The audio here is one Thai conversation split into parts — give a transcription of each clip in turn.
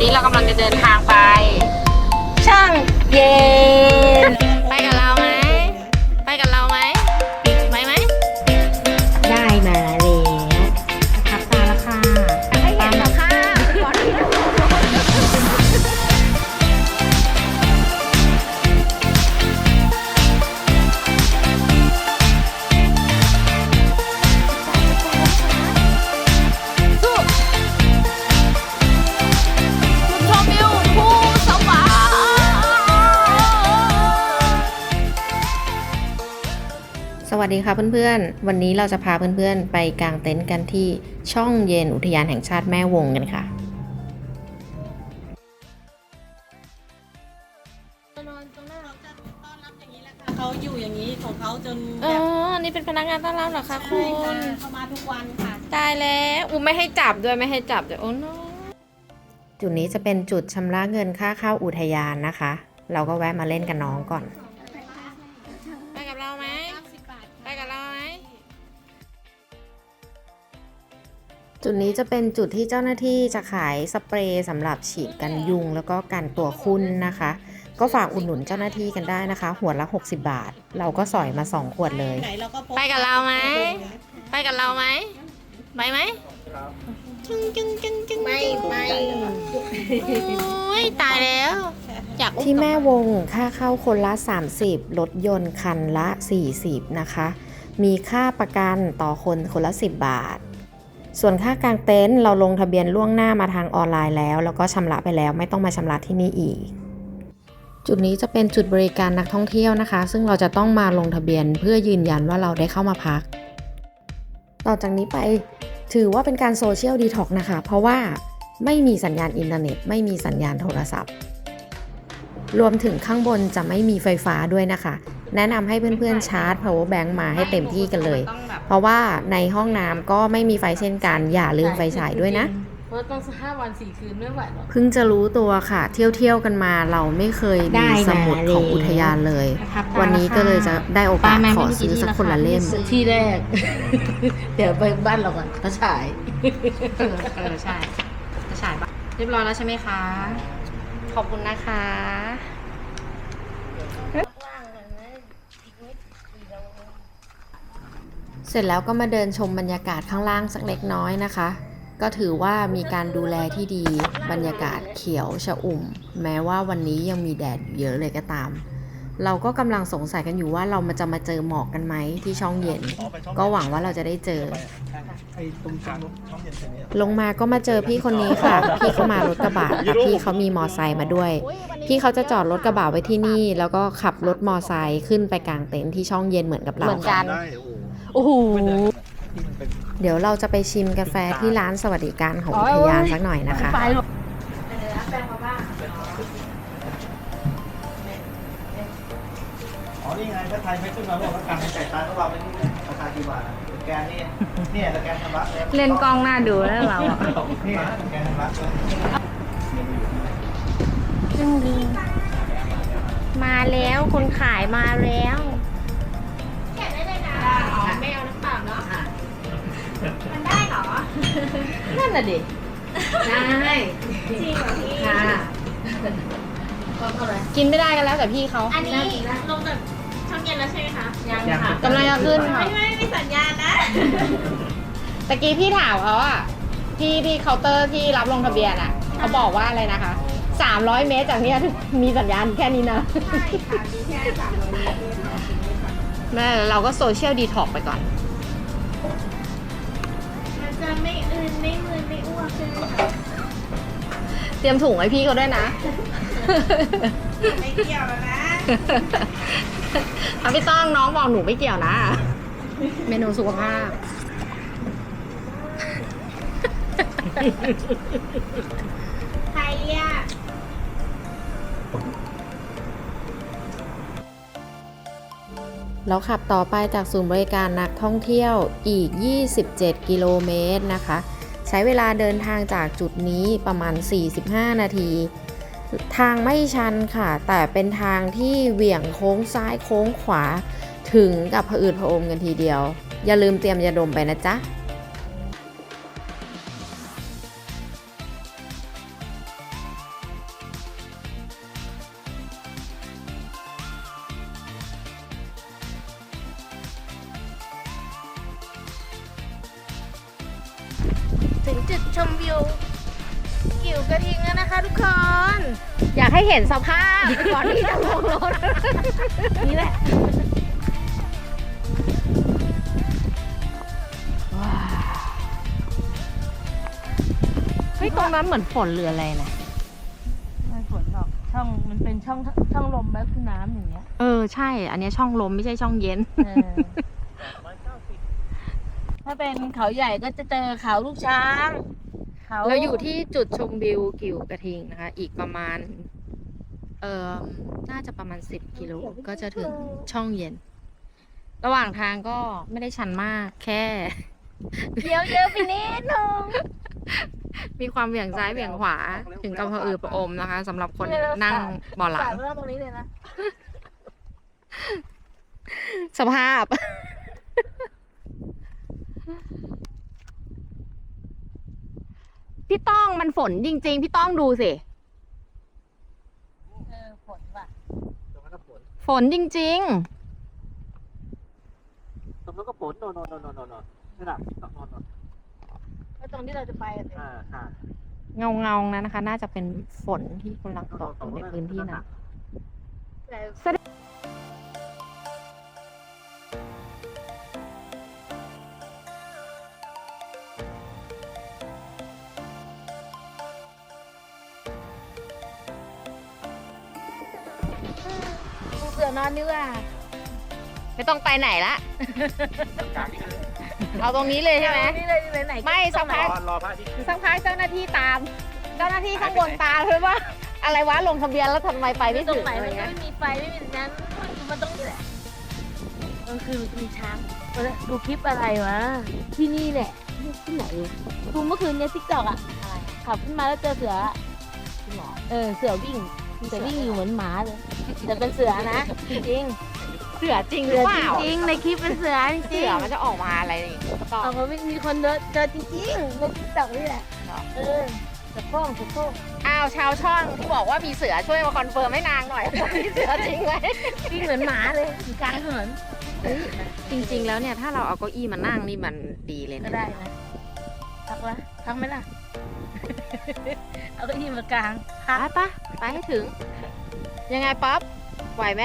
นี้เรากำลังจะเดินทางไป ช่างเย็น ไปกับเราไหม วัสดีค่ะเพื่อนๆ วันนี้เราจะพาเพื่อนๆ ไปกางเต็นท์กันที่ช่องเย็นอุทยานแห่งชาติแม่วงกันค่ะเขาอยู่อย่างนี้ของเขาจนเอแบบอ นี่เป็นพนักงานต้อนรับเหรอคะคุใช่ค่ะณเขามาทุกวันค่ะ ตายแล้วอูไม่ให้จับด้วยไม่ให้จับด้วยโอ้โนจุดนี้จะเป็นจุดชำระเงินค่าเข้าอุทยานนะคะ เราก็แวะมาเล่นกับน้องก่อน จุดนี้จะเป็นจุดที่เจ้าหน้าที่จะขายสเปรย์สำหรับฉีดกันยุง แล้วก็กันตัวคุ้นนะคะ ก็ฝากอุดหนุนเจ้าหน้าที่กันได้นะคะ หัวละ 60 บาท เราก็สอยมา 2 ขวดเลยไหนเราก็พกไปกับเราไหมไปกับเราไหมไปไหมจึงจึงจึงจึงไม่ไม่โอ้ยตายแล้วอยากอุ้ที่แม่วงค่าเข้าคนละ 30รถยนต์คันละ 40 นะคะ มีค่าประกันต่อคนคนละ 10 บาท ส่วนค่ากางเต็นท์เราลงทะเบียนล่วงหน้ามาทางออนไลน์แล้ว แล้วก็ชำระไปแล้วไม่ต้องมาชำระที่นี่อีก จุดนี้จะเป็นจุดบริการนักท่องเที่ยวนะคะ ซึ่งเราจะต้องมาลงทะเบียนเพื่อยืนยันว่าเราได้เข้ามาพัก ต่อจากนี้ไปถือว่าเป็นการโซเชียลดีท็อกนะคะ เพราะว่าไม่มีสัญญาณอินเทอร์เน็ต ไม่มีสัญญาณโทรศัพท์ รวมถึงข้างบนจะไม่มีไฟฟ้าด้วยนะคะ แนะนำให้เพื่อนๆชาร์จ power bank มาให้เต็มที่กันเลยต้องแบบเพราะว่าในห้องน้ำก็ไม่มีไฟเช่นกัน อย่าลืมไฟฉายด้วยนะเพราะต้องห้าวันสี่คืนไม่ไหวหรอกเพิ่งจะรู้ตัวค่ะ เที่ยวๆกันมาเราไม่เคยมีสมุดของอุทยานเลยประทับตาวันนี้ก็เลยจะได้โอกาสป้าแม่ขอไม่ได้ซื้อสักคนละเล่มที่แรก เดี๋ยวไปบ้านเราก่อนเขาฉายเออเออใช่จะฉายปะเรียบร้อยแล้วใช่ไหมคะข อบคุณนะคะเสร็จแล้วก็มาเดินชมบรรยากาศข้างล่างสักเล็กน้อยนะคะ ก็ถือว่ามีการดูแลที่ดี บรรยากาศเขียวชอุ่ม แม้ว่าวันนี้ยังมีแดดอยู่เยอะเลยก็ตาม เราก็กำลังสงสัยกันอยู่ว่าเรามาจะมาเจอหมอกกันไหมที่ช่องเย็น ก็หวังว่าเราจะได้เจอไอ้ตรงกลางช่องเย็นเสร็จเนี่ยลงมาก็มาเจอพี่คนนี้ค่ะ พี่เขามารถกระบะแต่พี่เขามีมอไซค์มาด้วย พี่เขาจะจอดรถกระบะไว้ที่นี่ แล้วก็ขับรถมอไซค์ขึ้นไปกลางเต็นท์ที่ช่องเย็นเหมือนกับเราเหมือนกันได้โอ้โหโอ้โหที่มันเป็นเดี๋ยวเราจะไปชิมกาแฟที่ร้านสวัสดิการของอุทยานสักหน่อยนะคะ ยไม่ขึ้นมาบอกว่าการให้จ่ายตังค์ก็วางไว้ที่ราคากี่บาทอะสแกนนี่เนี่ยสแกนชำระเลยเล่นกล้องหน้าดูแล้วเราอะนี่สแกนชำระเลยมาแล้วคนขายมาแล้วนั่นน่ะดิได้ค่ะกินไม่ได้กันแล้วแต่พี่เขาอันนี้ลงจาก ช่องเย็นแล้วใช่ไหมคะยังค่ะ กำลังจะขึ้นค่ะ ไม่ไม่ไม่สัญญาณนะ ตะกี้พี่ถามเขาอะพี่พี่เคาน์เตอร์ที่รับลงทะเบียนอะเขาบอกว่าอะไรนะคะ 300 เมตรจากเนี้ยมีสัญญาณแค่นี้นะใช่ค่ะมีแค่สามร้อยเมตรแม่เราก็โซเชียลดีท็อกไปก่อน มันจะไม่อื่นไม่มึนไม่อ้วกใช่ไหมคะเตรียมถุงให้พี่เขาด้วยนะ ไม่เกี่ยวแล้วนะ ทำพี่ต้องน้องบอกหนูไม่เกี่ยวนะ เมนูสุขภาพ ใครเรียกแล้วขับต่อไปจากศูนย์บริการนักท่องเที่ยวอีก 27 กิโลเมตรนะคะ ใช้เวลาเดินทางจากจุดนี้ประมาณ 45 นาที ทางไม่ชันค่ะ แต่เป็นทางที่เหวี่ยงโค้งซ้ายโค้งขวา ถึงกับผะอืดผะอมกันทีเดียว อย่าลืมเตรียมยาดมไปนะจ๊ะ นั้นเหมือนฝนเรืออะไรนะไม่ฝนหรอกช่องมันเป็นช่องช่องลมแบบคือน้ำอย่างเงี้ยเออใช่ อันเนี้ยช่องลมไม่ใช่ช่องเย็น เออถ้าเป็นเขาใหญ่ก็จะเจอเขาลูกช้างเขาเราอยู่ที่จุดชมวิวกิวกระทิงนะคะ อีกประมาณ เอ่อน่าจะประมาณ10กิโลก็จะถึงช่องเย็น ระหว่างทางก็ไม่ได้ชันมากแค่ เดี๋ยวเยอะไปนิดนึง มีความเหวี่ยงซ้ายเหวี่ยงขวา ถึงกับพะอือประอมนะคะสำหรับคนนั่งเบาะหลัสางดเรื่องตรงนี้เลยนะ สภาพ พี่ต้องมันฝนจริง ๆ พี่ต้องดูสิ เออฝนว่ะตรงนั้นก็ฝนฝนจริง ตรงนั้นก็ฝนโนนโนนโนนโนนโนนนี่แหละโนนโนนแล้ว ตรงที่เราจะไปอะเนี่ยอ่าอ่าๆเงาเงาๆนะนะคะ น่าจะเป็นฝนที่กำลังตกอยู่ในพื้นที่นั้น แต่ปูเสือนอนดีกว่า ไม่ต้องไปไหนละ เอาตรงนี้เลยใช่ไหมนี่เลยไหนๆไม่สักพักรอรอพระอาทิตย์ขึ้นสักพักเจ้าหน้าที่ตาม เจ้าหน้าที่ข้างบนตามเลยว่า อะไรวะลงทะเบียนแล้วทำไมไปไม่ตรถึงงไหนอะไรมันก็เงี้ยไม่มีไฟไม่มีนั้นมันต้องนี่แหละกลางคืนมีช้างดูคลิปอะไรวะที่นี่แหละที่ไหนดูเมื่อคืนเนี่ยทิกตอกอะขับขึ้นมาแล้วเจอเสือเออเสือวิ่งเสือวิ่งอยู่เหมือนหมาเลยแต่เป็นเสือนะจริง เสือจริงๆหรืเสืออเปล่าจริงๆในคลิปเป็นเสือจริงเสือมันจะออกมาอะไรนี่ก็เอามาไม่มีคนเดินเจอจริงๆในทิกตอกนี่แหละเออสะโพกสะโพกอ้าวชาวช่องที่บอกว่ามีเสือช่วยมาคอนเฟิร์มให้นางหน่อยว่ามีเสือจริงไหม วิ่งเหมือนหมาเลยอยู่กลางถนนจริง ๆ แล้วเนี่ยถ้าเราเอาเก้าอี้มานั่งนี่มันดีเลยก็นะได้นะพักวะพักไหมล่ะ เอาเก็ยิ้มากลางไปปะไปให้ถึง ยังไงป๊อปไหวไหม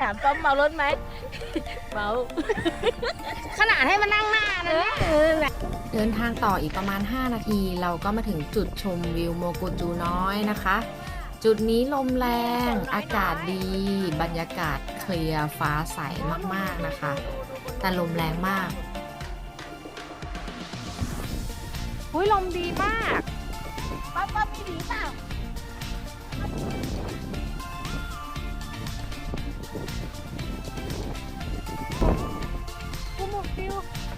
ถามต้อมเมารถไหมเมาขนาดให้มานั่งหน้านะเนี่ยเดินทางต่ออีกประมาณ 5 นาที เราก็มาถึงจุดชมวิวโมกุจูน้อยนะคะ จุดนี้ลมแรง อากาศดี บรรยากาศเคลียร์ฟ้าใสมากๆนะคะ แต่ลมแรงมากอุ้ยลมดีมาก ป๊อปป๊อปมีผีเปล่า กูห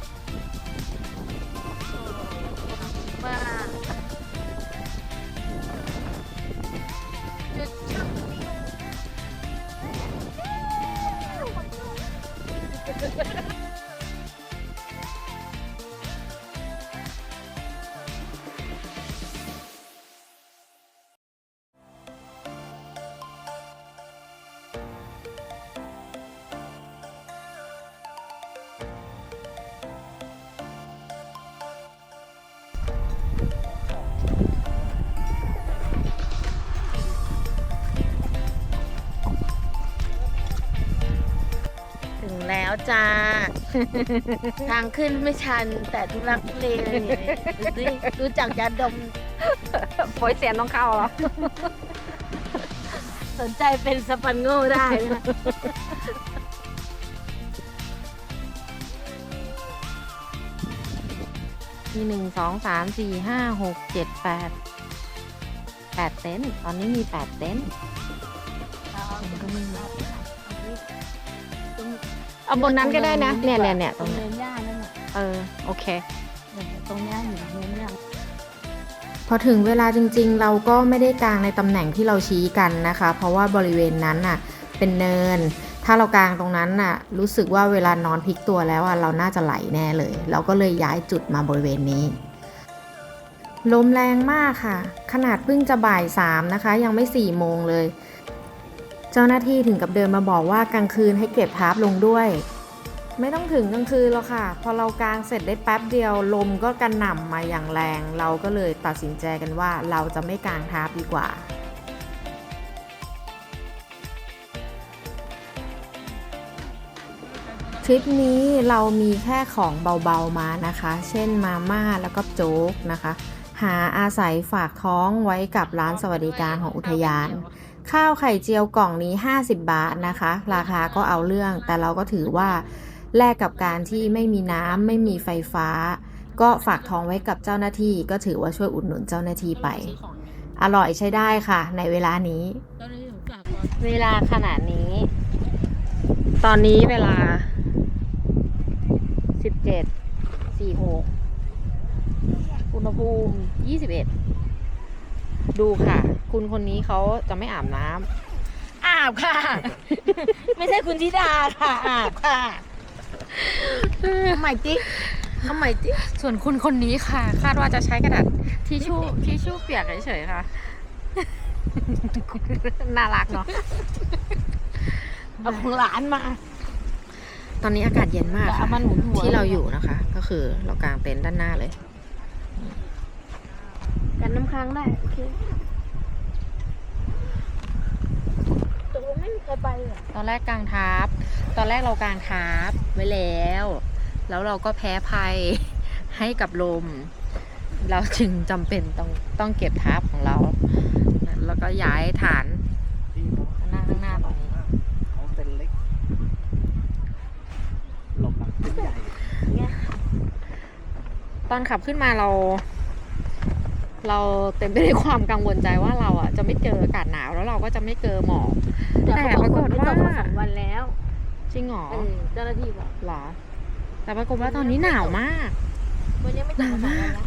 แล้วจ้า ทางขึ้นไม่ชันแต่ทุลักทุเลเลยเนี่ยดูสิรู้จักยาดม โอยเสียนต้องเข้าแล้วสนใจเป็นสปันโง่ได้นะมีหนึ่งสองสามสี่ห้าหกเจ็ดแปดแปดเต็นท์ตอนนี้มีแปดเต็นท์ เอาบนนั้นก็ได้นะ เนี่ยเนี่ยเนี่ยตตรรงงเนิเนี้ยนหญ้านั่นน่ะเออโอเค ตรงเนี้ยอยู่เนินหญ้าพอถึงเวลาจริงๆ เราก็ไม่ได้กางในตำแหน่งที่เราชี้กันนะคะ เพราะว่าบริเวณนั้นน่ะเป็นเนิน ถ้าเรากางตรงนั้นน่ะรู้สึกว่าเวลานอนพลิกตัวแล้วอะเราน่าจะไหลแน่เลย เราก็เลยย้ายจุดมาบริเวณนี้ ลมแรงมากค่ะ ขนาดเพิ่งจะบ่ายสามนะคะ ยังไม่สี่โมงเลย เจ้าหน้าที่ถึงกับเดินมาบอกว่ากลางคืนให้เก็บทาร์ปลงด้วย ไม่ต้องถึงกลางคืนหรอกค่ะ พอเรากางเสร็จได้แป๊บเดียวลมก็กระหน่ำมาอย่างแรง เราก็เลยตัดสินใจกันว่าเราจะไม่กางทับดีกว่าทริปนี้เรามีแค่ของเบาๆมานะคะ เช่นมาม่าแล้วก็โจ๊กนะคะ หาอาศัยฝากท้องไว้กับร้านสวัสดิการของอุทยาน ข้าวไข่เจียวกล่องนี้ 50 บาทนะคะ ราคาก็เอาเรื่อง แต่เราก็ถือว่าแลกกับการที่ไม่มีน้ำไม่มีไฟฟ้า ก็ฝากท้องไว้กับเจ้าหน้าที่ ก็ถือว่าช่วยอุดหนุนเจ้าหน้าที่ไป อร่อยใช้ได้ค่ะ ในเวลานี้ เวลาขนาดนี้ ตอนนี้เวลาสิบเจ็ดสี่หกอุณหภูมิยี่สิบเอ็ ดดูค่ะ คุณคนนี้เขาจะไม่อาบน้ำอาบค่ะ ไม่ใช่คุณธิดาค่ะอาบค่ะทำไมจิ๊กทำไมจิ๊กส่วนคุณคนนี้ค่ะ คาดว่าจะใช้กระดาษทิชชู่ทิชชู่เปียกเฉยๆค่ะ น่ารักเนาะเอาของหลานมา ตอนนี้อากาศเย็นมากแต่เอาค่ะมันหมุนหัว ที่เราอยู่นะคะ ก็คือเรากางเต็นท์ด้านหน้าเลยกั นน้ำค้างได้ โอเคตกลงไม่มีใครไปเหรอตอนแรกกางทับ ตอนแรกเรากางทับไว้แล้ว แล้วเราก็แพ้ภัยให้กับลม เราจึงจำเป็นต้องต้องเก็บทับของเรา แล้วก็ย้ายฐานหน้าข้างหน้าตรงนี้เขาเป็นเล็กหลบหลังเป็นใหญ่ตอนขับขึ้นมาเรา เราเต็มไปด้วยความกังวลใจว่าเราอะจะไม่เจออากาศหนาวแล้วเราก็จะไม่เจอหมอกแต่ปรากฏว่าฝนไม่ตมาสองวันแล้วจริงเหรอเออเจ้าหน้าที่บอกหรอ แต่ปรากฏว่าตอนนี้หนาวมากวันนี้ไม่ตกมาสองวันแล้ว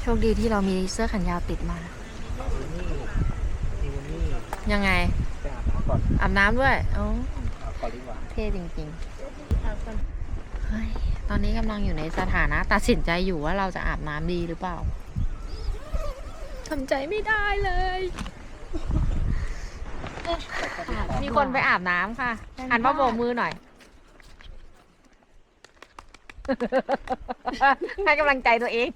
โชคดีที่เรามีเสื้อแขนยาวติดมานี่นี่นี่ยังไงไปอาบน้ำก่อนอาบน้ำด้วยโอ้อาบก่อนดีกว่าเท่จริงๆเฮ้ย ตอนนี้กำลังอยู่ในสถานะตัดสินใจอยู่ว่าเราจะอาบน้ำดีหรือเปล่าทำใจไม่ได้เลย มีคนไปอาบน้ำค่ะหันมาโบกมือหน่อย ให้กำลังใจตัวเอง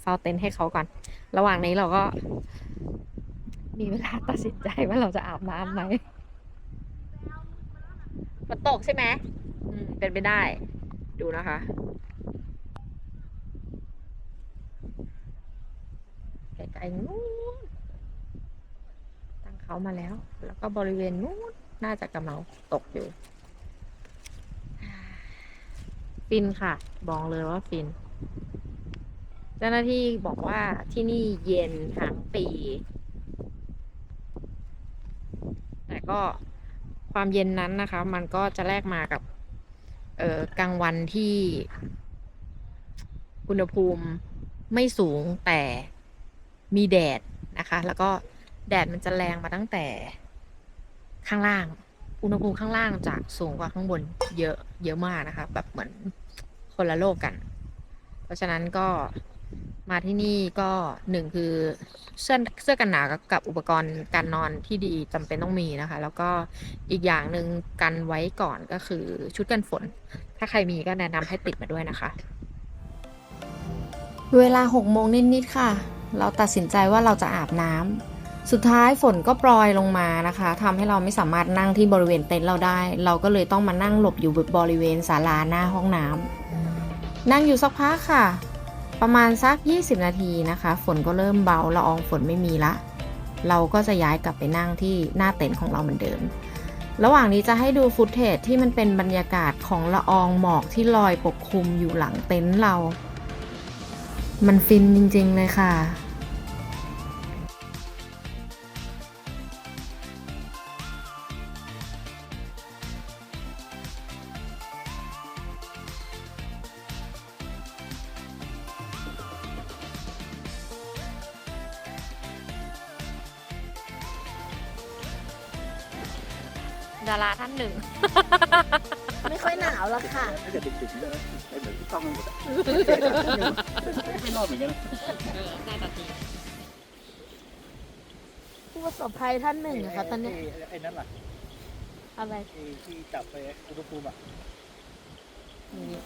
เฝ้าเต็นท์ให้เขาก่อน ระหว่างนี้เราก็ มีเวลาตัดสินใจว่าเราจะอาบน้ำไหม ฝนตกใช่ไหมอืม เป็นไปได้ ดูนะคะ ไกลๆนู้นตั้งเขามาแล้ว แล้วก็บริเวณนู้นน่าจะกำลังตกอยู่ ฟินค่ะ บอกเลยว่าฟิน เจ้าหน้าที่บอกว่าที่นี่เย็นทั้งปี แต่ก็ ความเย็นนั้นนะคะ มันก็จะแลกมากับ เอ่อกลางวันที่อุณหภูมิไม่สูงแต่มีแดดนะคะ แล้วก็แดดมันจะแรงมาตั้งแต่ข้างล่าง อุณหภูมิข้างล่างจะสูงกว่าข้างบนเยอะเยอะมากนะคะ แบบเหมือนคนละโลกกัน เพราะฉะนั้นก็ มาที่นี่ก็หนึ่งคือเสื้อเสื้อกันหนาวกับกับอุปกรณ์การนอนที่ดีจำเป็นต้องมีนะคะ แล้วก็อีกอย่างหนึ่งกันไว้ก่อนก็คือชุดกันฝน ถ้าใครมีก็แนะนำให้ติดมาด้วยนะคะ เวลา6โมงนิดๆค่ะ เราตัดสินใจว่าเราจะอาบน้ำสุดท้ายฝนก็โปรยลงมานะคะทำให้เราไม่สามารถนั่งที่บริเวณเต็นท์เราได้ เราก็เลยต้องมานั่งหลบอยู่บริเวณศาลาหน้าห้องน้ำนั่งอยู่สักพักค่ะ ประมาณสัก 20 นาทีนะคะ ฝนก็เริ่มเบาละอองฝนไม่มีละ เราก็จะย้ายกลับไปนั่งที่หน้าเต็นท์ของเราเหมือนเดิม ระหว่างนี้จะให้ดูฟุตเทจที่มันเป็นบรรยากาศของละอองหมอกที่ลอยปกคลุมอยู่หลังเต็นท์เรา มันฟินจริงๆเลยค่ะ ดาราท่านหนึ่ง ไม่ค่อยหนาวแล้วค่ะ ถ้าเกิดติดๆเลยนะไอ้เหมือนที่ต้องหมดอะไม่รอดเหมือนกันนะน่าจะดีผู้ประสบภัยท่านหนึ่งอะครับตอนเนี้ยไไอ้นั่นล่ะอะไรไอ้ที่จับไปอุณหภูมิอะนี่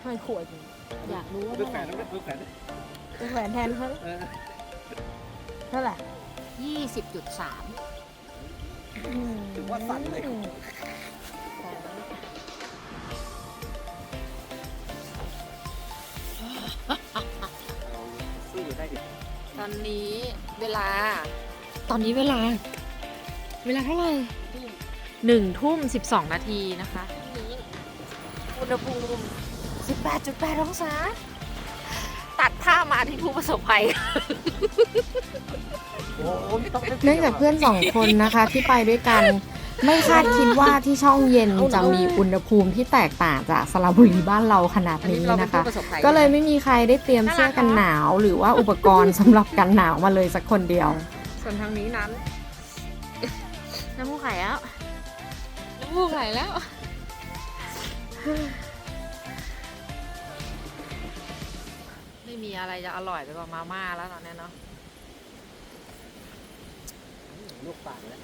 ทำไมขวดอยู่อยากรู้ว่าดูเท่าแขไหร่นดูแขนจะแขวนแทนเขาเออเท่าไหร่ยี่สิบจุดสาม ถือว่าสั่นเลยสู้อยู่ได้ดิตอนนี้เวลา ตอนนี้เวลา เวลาเท่าไหร่หนึ่งทุ่มสิบสองนาทีนะคะ อุณหภูมิสิบแปดจุดแปดองศา ตัดผ้ามาที่ผู้ประสบภัยโอ้โหไม่ต้องเนื่องจากเพื่อนสองคนนะคะที่ไปด้วยกัน ไม่คาดคิดว่าที่ช่องเย็นจะมีอุณหภูมิที่แตกต่างจากสระบุรีบ้านเราขนาดอันนี้นี้เราเป็นนะคะผู้ประสบภัยก็เลยไม่มีใครได้เตรียมเสื้อกันหนาว หรือว่าอุปกรณ์สำหรับกันหนาวมาเลยสักคนเดียว ส่วนทางนี้นั้นน้ำมูกไข่แล้วน้ำมูกไหลแล้ว ม่มีอะไรจะอร่อยไปกว่ามาม่าแล้วตอนนี้เนาะลูกปากแล้ว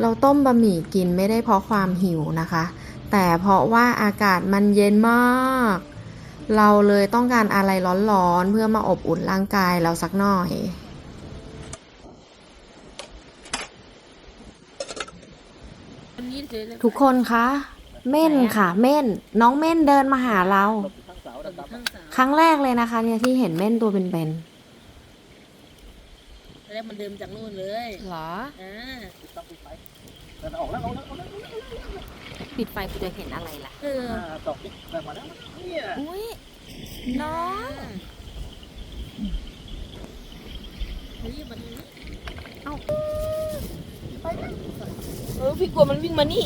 เราต้มบะหมี่กินไม่ได้เพราะความหิวนะคะ แต่เพราะว่าอากาศมันเย็นมาก เราเลยต้องการอะไรร้อนๆ เพื่อมาอบอุ่นร่างกายเราสักหน่อยวันนี้เฉยเลยทุกคนคะ เม่นค่ะ เม่น น้องเม่นเดินมาหาเรา ทั้งเสาดำทั้งสามครั้งแรกเลยนะคะ เนี่ยที่เห็นเม่นตัวเป็นแล้วมันเดินจากนู่นเลยเหรอ อ่าๆต้องปิดไฟเดินออกแล้วออกแล้วออกแล้วปิดไฟกูจะเห็นอะไรล่ะ เอออ่าตอกนี่เดินมาแล้วเนี่ยอุ้ยน้องเฮ้ยมันเออพี่กลัวมันวิ่งมานี่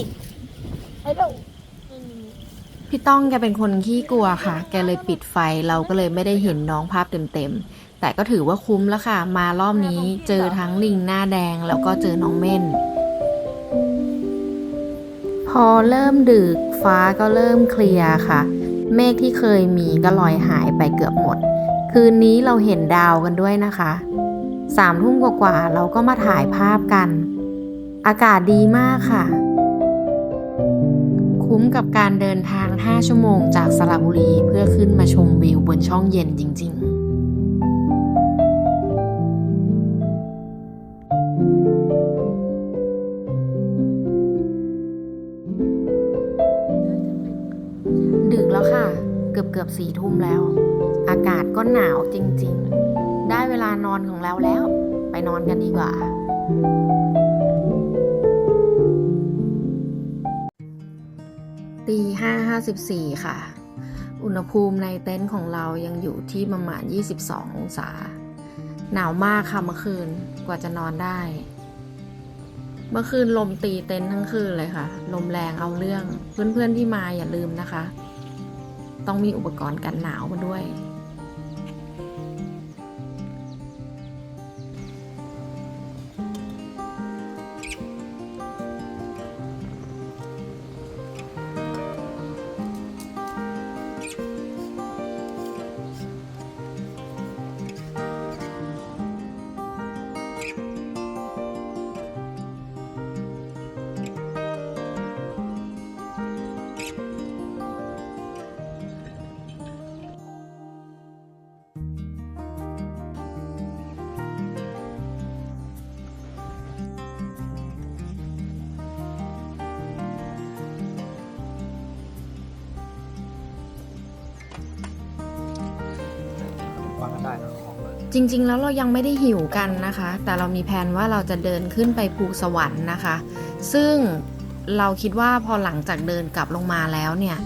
ไอ้เด้าๆ พี่ต้องแกเป็นคนขี้กลัวค่ะ แกเลยปิดไฟเราก็เลยไม่ได้เห็นน้องภาพเต็มๆ แต่ก็ถือว่าคุ้มแล้วค่ะ มารอบนี้เจอทั้งลิงหน้าแดงแล้วก็เจอน้องเม่น พอเริ่มดึกฟ้าก็เริ่มเคลียร์ค่ะ เมฆที่เคยมีก็ลอยหายไปเกือบหมด คืนนี้เราเห็นดาวกันด้วยนะคะสามทุ่มกว่าๆเราก็มาถ่ายภาพกัน อากาศดีมากค่ะ คุ้มกับการเดินทาง 5 ชั่วโมงจากสระบุรีเพื่อขึ้นมาชมวิวบนช่องเย็นจริงๆดึกแล้วค่ะเกือบเกือบสี่ทุ่มแล้ว อากาศก็หนาวจริง ๆ ได้เวลานอนของเราแล้ว ไปนอนกันดีกว่า 54 ค่ะ อุณหภูมิในเต็นท์ของเรายังอยู่ที่ประมาณ 22 องศา หนาวมากค่ะเมื่อคืนกว่าจะนอนได้ เมื่อคืนลมตีเต็นท์ทั้งคืนเลยค่ะ ลมแรงเอาเรื่อง เพื่อนๆที่มาอย่าลืมนะคะ ต้องมีอุปกรณ์กันหนาวมาด้วย จริง ๆ แล้วเรายังไม่ได้หิวกันนะคะ แต่เรามีแผนว่าเราจะเดินขึ้นไปภูสวรรค์นะคะ ซึ่งเราคิดว่าพอหลังจากเดินกลับลงมาแล้วเนี่ย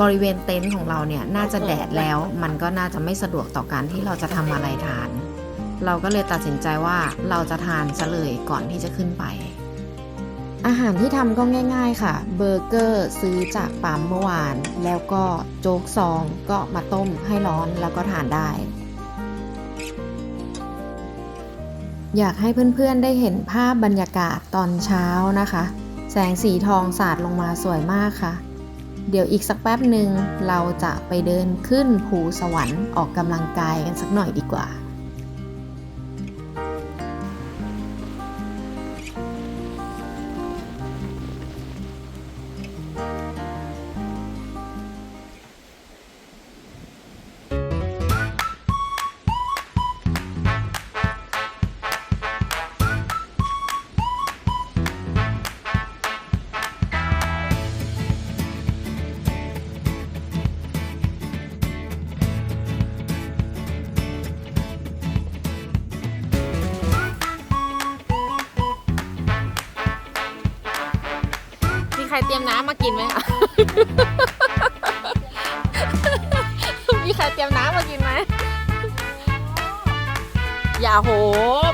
บริเวณเต็นท์ของเราเนี่ยน่าจะแดดแล้ว มันก็น่าจะไม่สะดวกต่อการที่เราจะทำอะไรทาน เราก็เลยตัดสินใจว่าเราจะทานซะเลยก่อนที่จะขึ้นไป อาหารที่ทำก็ง่าย ๆ ค่ะ เบอร์เกอร์ซื้อจากปั๊มเมื่อวาน แล้วก็โจ๊กซองก็มาต้มให้ร้อนแล้วก็ทานได้ อยากให้เพื่อนๆได้เห็นภาพบรรยากาศตอนเช้านะคะ แสงสีทองสาดลงมาสวยมากค่ะ เดี๋ยวอีกสักแป๊บหนึ่งเราจะไปเดินขึ้นภูสวรรค์ออกกำลังกายกันสักหน่อยดีกว่า รียมน้ำมากินไหมคะ มีใครเตรียมน้ำมากินไหม อย่าโห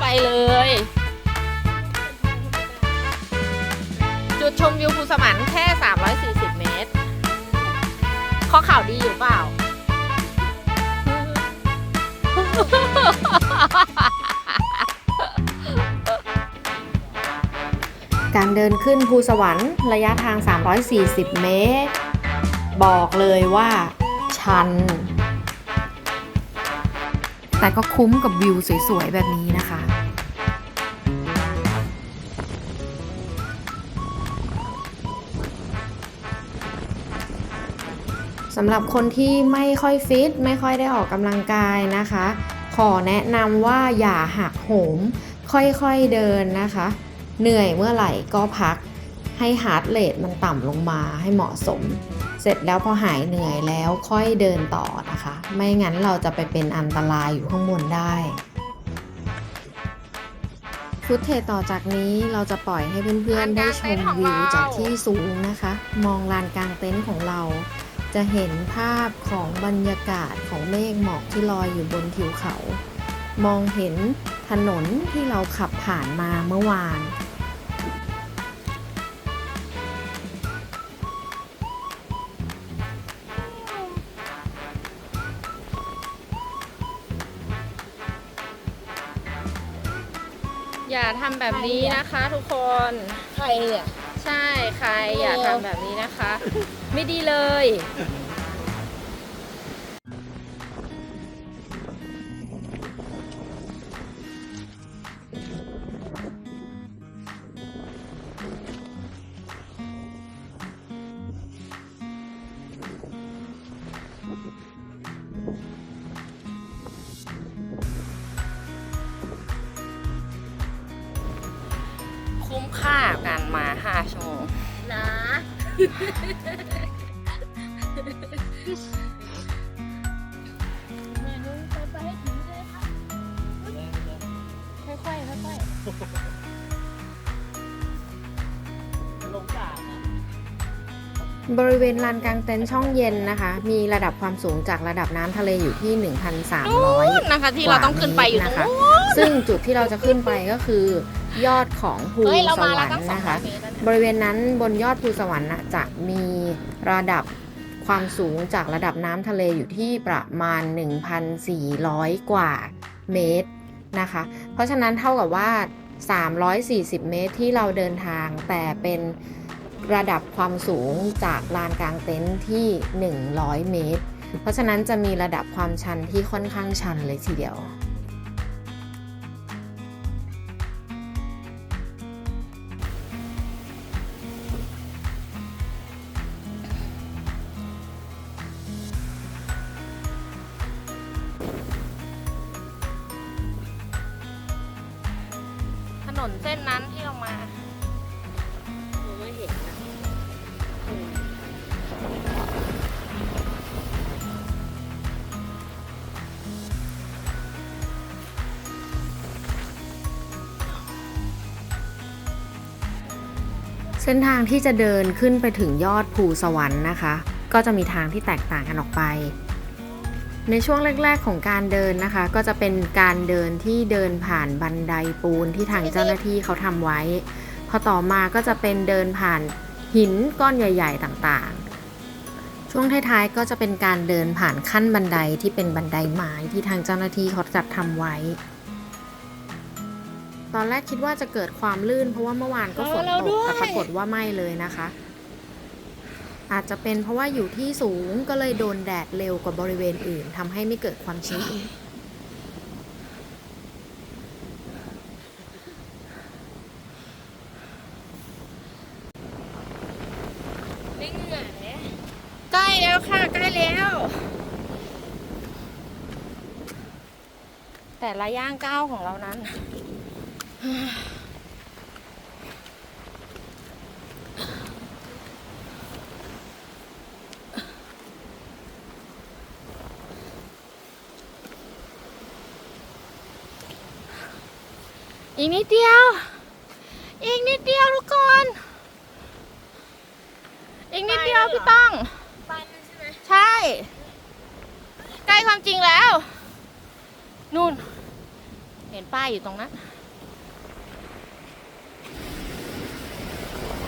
ไปเลย จุดชมวิวภูสมันแค่ 340 เมตร ข้อข่าวดีอยู่เปล่า การเดินขึ้นภูสวรรค์ระยะทาง 340 เมตร บอกเลยว่า ชัน แต่ก็คุ้มกับวิวสวย ๆ แบบนี้นะคะสำหรับคนที่ไม่ค่อยฟิต ไม่ค่อยได้ออกกำลังกายนะคะ ขอแนะนำว่าอย่าหักโหม ค่อยๆเดินนะคะ เหนื่อยเมื่อไหร่ก็พัก ให้ฮาร์ดเรทมันต่ำลงมาให้เหมาะสม เสร็จแล้วพอหายเหนื่อยแล้วค่อยเดินต่อนะคะ ไม่งั้นเราจะไปเป็นอันตรายอยู่ข้างบนได้ฟุตเทจต่อจากนี้เราจะปล่อยให้เพื่อนๆได้ชมวิวจากที่สูงนะคะ มองลานกลางเต็นท์ของเรา จะเห็นภาพของบรรยากาศของเมฆหมอกที่ลอยอยู่บนทิวเขา มองเห็นถนนที่เราขับผ่านมาเมื่อวาน อย่าทำแบบนี้นะคะทุกคน ใครเนี่ยใช่ใครอย่าทำแบบนี้นะคะ ไม่ดีเลย บริเวณลานกลางเต็นท์ช่องเย็นนะคะ มีระดับความสูงจากระดับน้ำทะเลอยู่ที่1,300นะคะที่เราต้องขึ้นไปอยู่ตรงนะคะนู้นซึ่งจุดที่เราจะขึ้นไปก็คือยอดของภูเฮ้ยเราสมาวแล้รวรตั้งค์สองนะคะเมตรแล้วเนี่ยบริเวณนั้นบนยอดภูสวรรค์น่ะจะมีระดับความสูงจากระดับน้ำทะเลอยู่ที่ประมาณ 1,400 กว่าเมตรนะคะ เพราะฉะนั้นเท่ากับว่า 340 เมตรที่เราเดินทางแต่เป็น ระดับความสูงจากลานกลางเต็นท์ที่ 100 เมตร เพราะฉะนั้นจะมีระดับความชันที่ค่อนข้างชันเลยทีเดียว เส้นทางที่จะเดินขึ้นไปถึงยอดภูสวรรค์นะคะ ก็จะมีทางที่แตกต่างกันออกไป ในช่วงแรก ๆ ของการเดินนะคะ ก็จะเป็นการเดินที่เดินผ่านบันไดปูนที่ทางเจ้าหน้าที่เขาทำไว้ พอต่อมาก็จะเป็นเดินผ่านหินก้อนใหญ่ ๆ ต่างๆ ช่วงท้ายๆ ก็จะเป็นการเดินผ่านขั้นบันไดที่เป็นบันไดไม้ที่ทางเจ้าหน้าที่เขาจัดทำไว้ ตอนแรกคิดว่าจะเกิดความลื่น เพราะว่าเมื่อวานก็ฝนตกแต่ปรากฏว่าไม่เลยนะคะ อาจจะเป็นเพราะว่าอยู่ที่สูงก็เลยโดนแดดเร็วกว่าบริเวณอื่นทำให้ไม่เกิดความชื้นไม่เหนื่อยใกล้แล้วค่ะใกล้แล้ว แต่ละย่างก้าวของเรานั้น อีกนิดเดียว อีกนิดเดียวทุกคนแล้วพี่ต้องใช่ ใกล้ความจริงแล้ว นู่น เห็นป้ายอยู่ตรงนั้น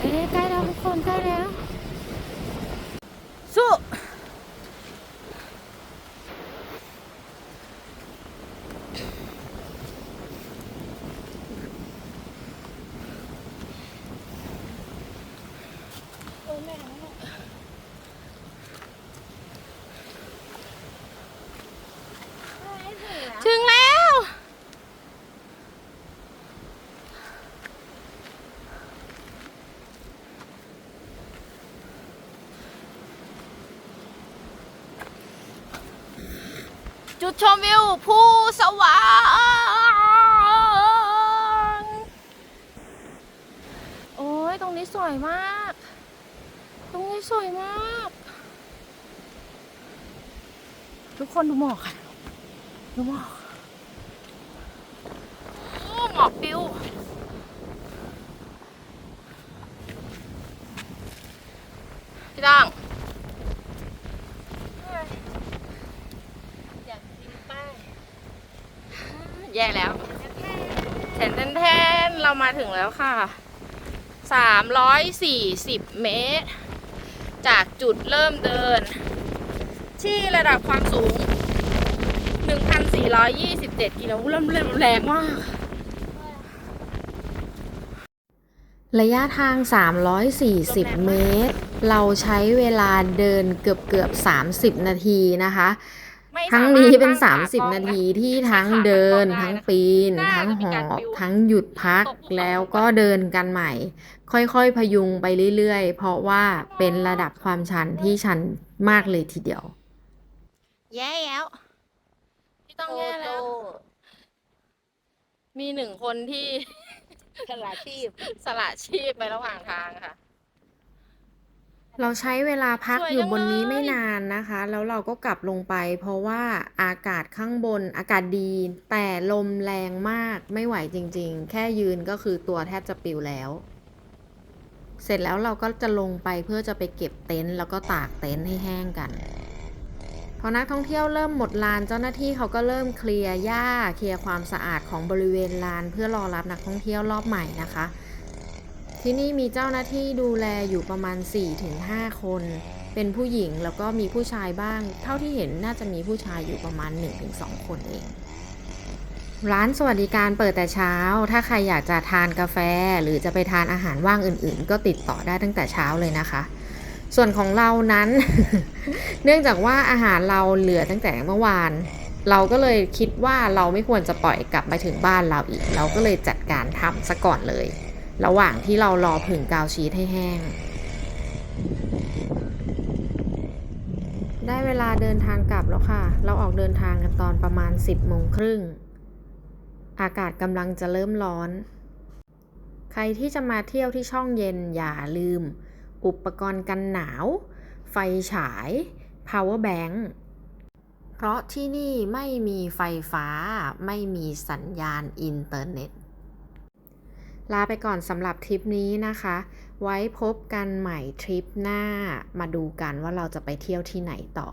เอ๊ะ ใกล้แล้วทุกคนใกล้แล้ว สู้ ถึงแล้ว จุดชมวิวภูสว่างโอ้ยตรงนี้สวยมาก ตรงนี้สวยมาก ทุกคนดูหมอกค่ะดูหมอกโอ้หมอกปิวพี่ต้อง แย่แล้วแทนแทนแทนเรามาถึงแล้วค่ะสามร้อยสี่สิบเมตร จากจุดเริ่มเดิน ที่ระดับความสูง 1,427 กิโลเริ่มเริ่มแรงมากระยะทาง 340 เมตร เราใช้เวลาเดินเกือบเกือบ 30 นาทีนะคะ ทั้งนี้เป็นตั้งข30 นาทีกล้องที่ทั้งเดิน ทั้งปีนน่าทั้งจะหมีอการบปิวทั้งหยุดพักตกภูเขาแล้วก็เดินกันใหม่ ค่อยๆพยุงไปเรื่อยๆ เพราะว่าเป็นระดับความชันที่ชันมากเลยทีเดียว แย่แล้วพี่ต้องแย่แล้ว มีหนึ่งคนที่ฉลาดชีพสละชีพไประหว่างทางค่ะ เราใช้เวลาพักสวยอยู่จังบนนี้เลยไม่นานนะคะ แล้วเราก็กลับลงไป เพราะว่าอากาศข้างบนอากาศดี แต่ลมแรงมากไม่ไหวจริง ๆ แค่ยืนก็คือตัวแทบจะปลิวแล้ว เสร็จแล้วเราก็จะลงไปเพื่อจะไปเก็บเต็นท์แล้วก็ตากเต็นท์ให้แห้งกันพอนักท่องเที่ยวเริ่มหมดลานเจ้าหน้าที่เขาก็เริ่มเคลียร์หญ้าเคลียร์ความสะอาดของบริเวณลาน เพื่อรอรับนักท่องเที่ยวรอบใหม่นะคะ ที่นี่มีเจ้าหน้าที่ดูแลอยู่ประมาณ 4-5 คน เป็นผู้หญิงแล้วก็มีผู้ชายบ้าง เท่าที่เห็นน่าจะมีผู้ชายอยู่ประมาณ 1-2 คนเอง ร้านสวัสดิการเปิดแต่เช้า ถ้าใครอยากจะทานกาแฟ หรือจะไปทานอาหารว่างอื่น ๆ ก็ติดต่อได้ตั้งแต่เช้าเลยนะคะ ส่วนของเรานั้น เนื่องจากว่าอาหารเราเหลือตั้งแต่เมื่อวานเราก็เลยคิดว่าเราไม่ควรจะปล่อยกลับมาถึงบ้านเราอีก เราก็เลยจัดการทำซะก่อนเลย ระหว่างที่เรารอผึ่งกาวชีสให้แห้ง ได้เวลาเดินทางกลับแล้วค่ะ เราออกเดินทางกันตอนประมาณ 10โมงครึ่ง อากาศกำลังจะเริ่มร้อน ใครที่จะมาเที่ยวที่ช่องเย็นอย่าลืม อุปกรณ์กันหนาว ไฟฉาย power bank เพราะที่นี่ไม่มีไฟฟ้าไม่มีสัญญาณอินเทอร์เน็ต ลาไปก่อนสำหรับทริปนี้นะคะ ไว้พบกันใหม่ทริปหน้า มาดูกันว่าเราจะไปเที่ยวที่ไหนต่อ